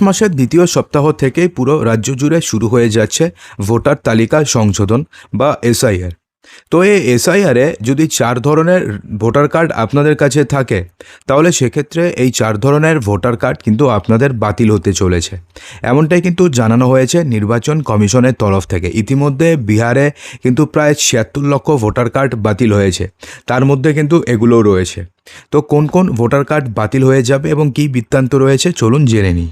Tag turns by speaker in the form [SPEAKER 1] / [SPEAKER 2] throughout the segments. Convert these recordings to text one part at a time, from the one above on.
[SPEAKER 1] মাসের দ্বিতীয় সপ্তাহ থেকেই পুরো রাজ্য জুড়ে শুরু হয়ে যাচ্ছে ভোটার তালিকা সংশোধন বা এসআইআর। তো এই এসআইআরে যদি চার ধরনের ভোটার কার্ড আপনাদের কাছে থাকে, তাহলে সেক্ষেত্রে এই চার ধরনের ভোটার কার্ড কিন্তু আপনাদের বাতিল হতে চলেছে। এমনটাই কিন্তু জানানো হয়েছে নির্বাচন কমিশনের তরফ থেকে। ইতিমধ্যে বিহারে কিন্তু প্রায় ছিয়াত্তর লক্ষ ভোটার কার্ড বাতিল হয়েছে। তার মধ্যে কিন্তু এগুলোও রয়েছে। তো কোন কোন ভোটার কার্ড বাতিল হয়ে যাবে এবং কী বৃত্তান্ত রয়েছে, চলুন জেনে নিই।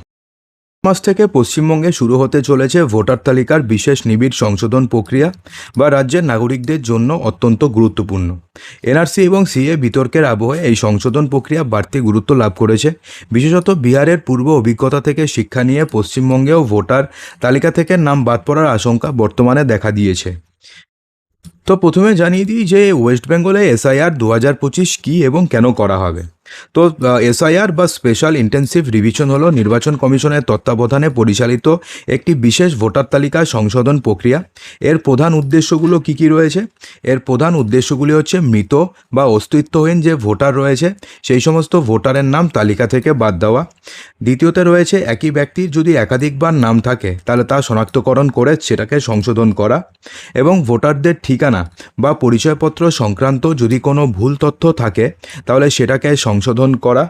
[SPEAKER 1] মাস থেকে পশ্চিমবঙ্গে শুরু হতে চলেছে ভোটার তালিকার বিশেষ নিবিড় সংশোধন প্রক্রিয়া বা রাজ্যের নাগরিকদের জন্য অত্যন্ত গুরুত্বপূর্ণ। এনআরসি এবং সিএ বিতর্কের আবহে এই সংশোধন প্রক্রিয়া বাড়তি গুরুত্ব লাভ করেছে। বিশেষত বিহারের পূর্ব অভিজ্ঞতা থেকে শিক্ষা নিয়ে পশ্চিমবঙ্গেও ভোটার তালিকা থেকে নাম বাদ পড়ার আশঙ্কা বর্তমানে দেখা দিয়েছে। তো প্রথমে জানিয়ে দিই যে ওয়েস্ট বেঙ্গলে এসআইআর দু হাজার পঁচিশ কী এবং কেন করা হবে। তো এসআইআর বা স্পেশাল ইন্টেন্সিভ রিভিশন হলো নির্বাচন কমিশনের তত্ত্বাবধানে পরিচালিত একটি বিশেষ ভোটার তালিকা সংশোধন প্রক্রিয়া। এর প্রধান উদ্দেশ্যগুলো কি কি রয়েছে? এর প্রধান উদ্দেশ্যগুলি হচ্ছে মৃত বা অস্তিত্বহীন যে ভোটার রয়েছে, সেই সমস্ত ভোটারের নাম তালিকা থেকে বাদ দেওয়া। দ্বিতীয়তে রয়েছে, একই ব্যক্তির যদি একাধিকবার নাম থাকে, তাহলে তা শনাক্তকরণ করে সেটাকে সংশোধন করা এবং ভোটারদের ঠিকানা বা পরিচয়পত্র সংক্রান্ত যদি কোনো ভুল তথ্য থাকে, তাহলে সেটাকে সংশোধন করা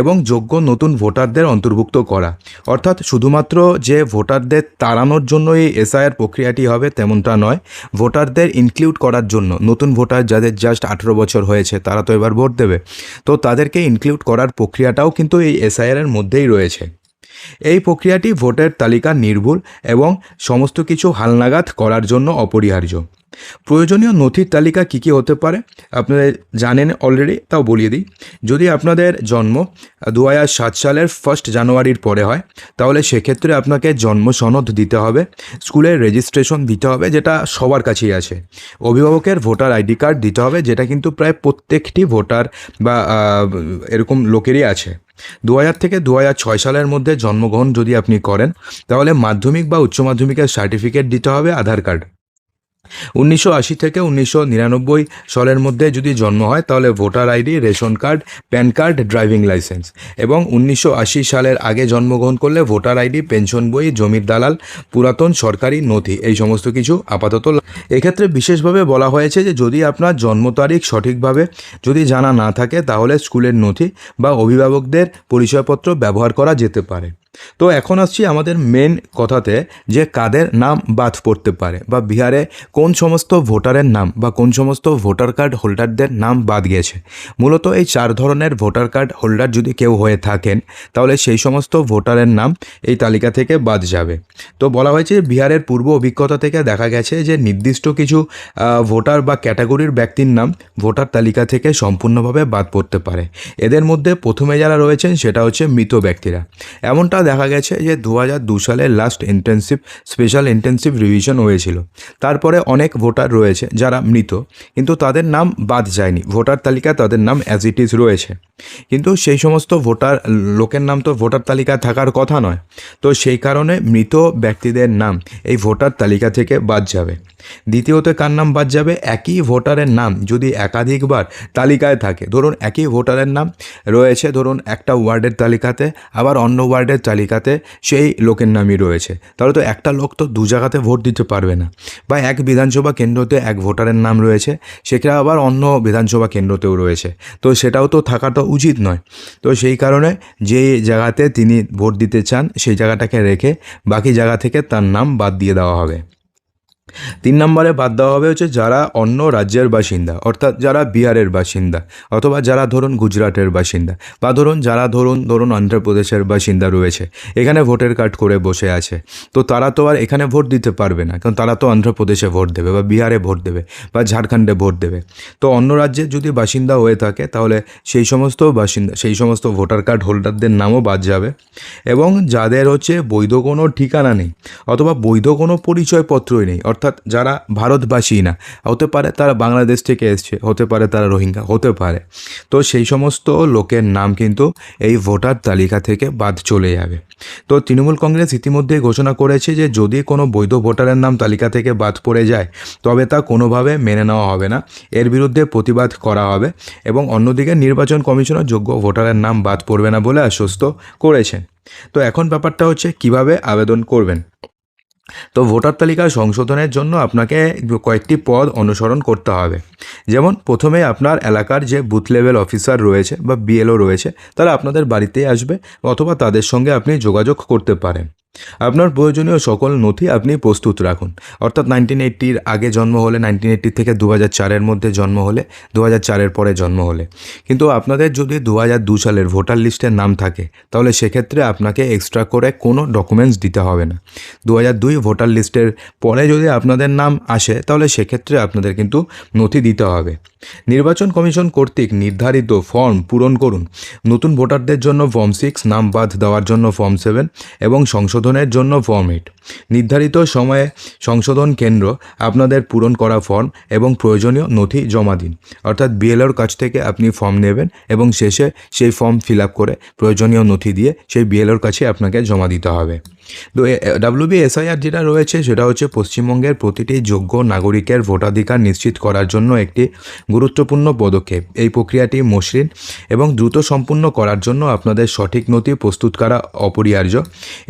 [SPEAKER 1] এবং যোগ্য নতুন ভোটারদের অন্তর্ভুক্ত করা। অর্থাৎ শুধুমাত্র যে ভোটারদের তাড়ানোর জন্য এই এসআইআর প্রক্রিয়াটি হবে তেমনটা নয়, ভোটারদের ইনক্লুড করার জন্য। নতুন ভোটার যাদের জাস্ট আঠেরো বছর হয়েছে, তারা তো এবার ভোট দেবে। তো তাদেরকে ইনক্লুড করার প্রক্রিয়াটাও কিন্তু এই এসআইআরের মধ্যেই রয়েছে। এই প্রক্রিয়াটি ভোটের তালিকা নির্ভুল এবং সমস্ত কিছু হালনাগাদ করার জন্য অপরিহার্য। প্রয়োজনীয় নথির তালিকা কী কী হতে পারে? আপনারা জানেন অলরেডি তাও বলিয়ে দিই। যদি আপনাদের জন্ম দু সাত সালের ফার্স্ট জানুয়ারির পরে হয়, তাহলে সেক্ষেত্রে আপনাকে জন্ম সনদ দিতে হবে, স্কুলের রেজিস্ট্রেশন দিতে হবে, যেটা সবার কাছেই আছে। অভিভাবকের ভোটার আইডি কার্ড দিতে হবে, যেটা কিন্তু প্রায় প্রত্যেকটি ভোটার বা এরকম লোকেরই আছে। দু হাজার থেকে দু ছয় সালের মধ্যে জন্মগ্রহণ যদি আপনি করেন, তাহলে মাধ্যমিক বা উচ্চ মাধ্যমিকের সার্টিফিকেট দিতে হবে, আধার কার্ড উনিশশো আশি থেকে উনিশশো নিরানব্বই সালের মধ্যে যদি জন্ম হয়, তাহলে voter ID, ration card, pan card, driving licence এবং উনিশশো আশি সালের আগে জন্মগ্রহণ করলে ভোটার আইডি, পেনশন বই, জমির দালাল, পুরাতন সরকারি নথি, এই সমস্ত কিছু আপাতত এক্ষেত্রে বিশেষভাবে বলা হয়েছে যে যদি আপনার জন্ম তারিখ সঠিকভাবে যদি জানা না থাকে, তাহলে স্কুলের নথি বা অভিভাবকদের পরিচয়পত্র ব্যবহার করা যেতে পারে। তো এখন আসছি আমাদের মেন কথাতে যে কাদের নাম বাদ পড়তে পারে বা বিহারে কোন সমস্ত ভোটারের নাম বা কোন সমস্ত ভোটার কার্ড হোল্ডারদের নাম বাদ গেছে মূলত এই চার ধরনের ভোটার কার্ড হোল্ডার যদি কেউ হয়ে থাকেন, তাহলে সেই সমস্ত ভোটারের নাম এই তালিকা থেকে বাদ যাবে। তো বলা হয়েছে বিহারের পূর্ব অভিজ্ঞতা থেকে দেখা গেছে যে নির্দিষ্ট কিছু ভোটার বা ক্যাটাগরির ব্যক্তির নাম ভোটার তালিকা থেকে সম্পূর্ণভাবে বাদ পড়তে পারে। এদের মধ্যে প্রথমে যারা রয়েছেন সেটা হচ্ছে মৃত ব্যক্তিরা। এমনটা দেখা গেছে যে দু হাজার দু সালে last intensive special intensive revision হয়েছিল। তারপরে অনেক ভোটার রয়েছে যারা মৃত, কিন্তু তাদের নাম বাদ যায়নি। ভোটার তালিকা তাদের নাম অ্যাজ ইট ইজ রয়েছে। কিন্তু সেই সমস্ত ভোটার লোকের নাম তো ভোটার তালিকায় থাকার কথা নয়। তো সেই কারণে মৃত ব্যক্তিদের নাম এই ভোটার তালিকা থেকে বাদ যাবে। দ্বিতীয়ত কার নাম বাদ যাবে? একই ভোটারের নাম যদি একাধিকবার তালিকায় থাকে। ধরুন একই ভোটারের নাম রয়েছে, ধরুন একটা ওয়ার্ডের তালিকাতে, আবার অন্য ওয়ার্ডের তালিকাতে সেই লোকের নামই রয়েছে। তাহলে তো একটা লোক তো দু জায়গাতে ভোট দিতে পারবে না। বা এক বিধানসভা কেন্দ্রতে এক ভোটারের নাম রয়েছে, সেটা আবার অন্য বিধানসভা কেন্দ্রতেও রয়েছে। তো সেটাও তো থাকা তো উচিত নয়। তো সেই কারণে যে জায়গাতে তিনি ভোট দিতে চান, সেই জায়গাটাকে রেখে বাকি জায়গা থেকে তার নাম বাদ দিয়ে দেওয়া হবে। তিন নম্বরে বাদ দেওয়া হবে হচ্ছে যারা অন্য রাজ্যের বাসিন্দা, অর্থাৎ যারা বিহারের বাসিন্দা, অথবা যারা ধরুন গুজরাটের বাসিন্দা, বা ধরুন যারা ধরুন ধরুন অন্ধ্রপ্রদেশের বাসিন্দা রয়েছে, এখানে ভোটার কার্ড করে বসে আছে। তো তারা তো আর এখানে ভোট দিতে পারবে না, কারণ তারা তো অন্ধ্রপ্রদেশে ভোট দেবে, বা বিহারে ভোট দেবে, বা ঝাড়খণ্ডে ভোট দেবে। তো অন্য রাজ্যের যদি বাসিন্দা হয়ে থাকে, তাহলে সেই সমস্ত বাসিন্দা, সেই সমস্ত ভোটার কার্ড হোল্ডারদের নামও বাদ যাবে, এবং যাদের হচ্ছে বৈধ কোনো ঠিকানা নেই, অথবা বৈধ কোনো পরিচয়পত্রই নেই, অর্থাৎ অর্থাৎ যারা ভারতবাসী না, হতে পারে তারা বাংলাদেশ থেকে এসছে, হতে পারে তারা রোহিঙ্গা, হতে পারে। তো সেই সমস্ত লোকের নাম কিন্তু এই ভোটার তালিকা থেকে বাদ চলে যাবে। তো তৃণমূল কংগ্রেস ইতিমধ্যে ঘোষণা করেছে যে যদি কোনো বৈধ ভোটারের নাম তালিকা থেকে বাদ পড়ে যায়, তবে তা কোনোভাবে মেনে নেওয়া হবে না। এর বিরুদ্ধে প্রতিবাদ করা হবে এবং অন্যদিকে নির্বাচন কমিশনার যোগ্য ভোটারের নাম বাদ পড়বে না বলে আশ্বস্ত করেছেন। তো এখন ব্যাপারটা হচ্ছে কীভাবে আবেদন করবেন? তো ভোটার তালিকা সংশোধনের জন্য আপনাকে কয়েকটি পদ অনুসরণ করতে হবে। যেমন, প্রথমে আপনার এলাকার যে বুথ লেভেল অফিসার রয়েছে বা বিএলও রয়েছে, তারা আপনাদের বাড়িতেই আসবে অথবা তাদের সঙ্গে আপনি যোগাযোগ করতে পারেন। আপনার প্রয়োজনীয় সকল নথি আপনি প্রস্তুত রাখুন। অর্থাৎ নাইনটিন এইট্টির আগে জন্ম হলে নাইনটিন এইট্টি থেকে দু হাজার চারের মধ্যে জন্ম হলে দু হাজার চারের পরে জন্ম হলে। কিন্তু আপনাদের যদি দু হাজার দু সালের ভোটার লিস্টের নাম থাকে, তাহলে সেক্ষেত্রে আপনাকে এক্সট্রা করে কোনো ডকুমেন্টস দিতে হবে না। দু হাজার দুই ভোটার লিস্টের পরে যদি আপনাদের নাম আসে, তাহলে সেক্ষেত্রে আপনাদের কিন্তু নথি দিতে হবে। নির্বাচন কমিশন কর্তৃক নির্ধারিত ফর্ম পূরণ করুন। নতুন ভোটারদের জন্য ফর্ম সিক্স নাম বাদ দেওয়ার জন্য ফর্ম সেভেন এবং সংশোধনের জন্য এইট নির্ধারিত সময়ে সংশোধন কেন্দ্র আপনাদের পূরণ করা ফর্ম এবং প্রয়োজনীয় নথি জমা দিন। অর্থাৎ বিএলওর কাছ থেকে আপনি ফর্ম নেবেন এবং শেষে সেই ফর্ম ফিল করে প্রয়োজনীয় নথি দিয়ে সেই বিএলওর কাছে আপনাকে জমা দিতে হবে। তো ডাব্লিউবি এসআইআর যেটা রয়েছে সেটা হচ্ছে পশ্চিমবঙ্গের প্রতিটি যোগ্য নাগরিকের ভোটাধিকার নিশ্চিত করার জন্য একটি গুরুত্বপূর্ণ পদক্ষেপ। এই প্রক্রিয়াটি মসৃণ এবং দ্রুত সম্পূর্ণ করার জন্য আপনাদের সঠিক নথি প্রস্তুত করা অপরিহার্য।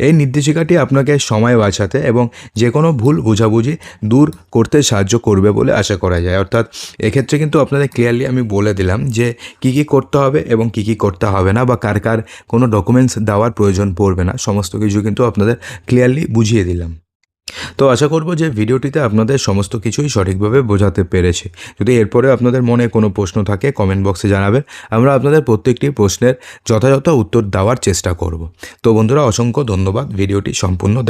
[SPEAKER 1] এই নির্দেশিকাটি আপনাকে সময় বাঁচাতে এবং যে কোনো ভুল বোঝাবুঝি দূর করতে সাহায্য করবে বলে আশা করা যায়। অর্থাৎ এক্ষেত্রে কিন্তু আপনাদের ক্লিয়ারলি আমি বলে দিলাম যে কী কী করতে হবে এবং কী কী করতে হবে না বা কার কার কোনো ডকুমেন্টস দেওয়ার প্রয়োজন পড়বে না, সমস্ত কিছু কিন্তু আপনাদের ক্লিয়ারলি বুঝিয়ে দিলাম। তো আশা করব যে ভিডিওটিতে আপনাদের সমস্ত কিছুই সঠিকভাবে বোঝাতে পেরেছি। যদি এরপরে আপনাদের মনে কোনো প্রশ্ন থাকে কমেন্ট বক্সে জানাবেন। আমরা আপনাদের প্রত্যেকটি প্রশ্নের যথাযথ উত্তর দেওয়ার চেষ্টা করব। তো বন্ধুরা, অসংখ্য ধন্যবাদ। ভিডিওটি সম্পূর্ণ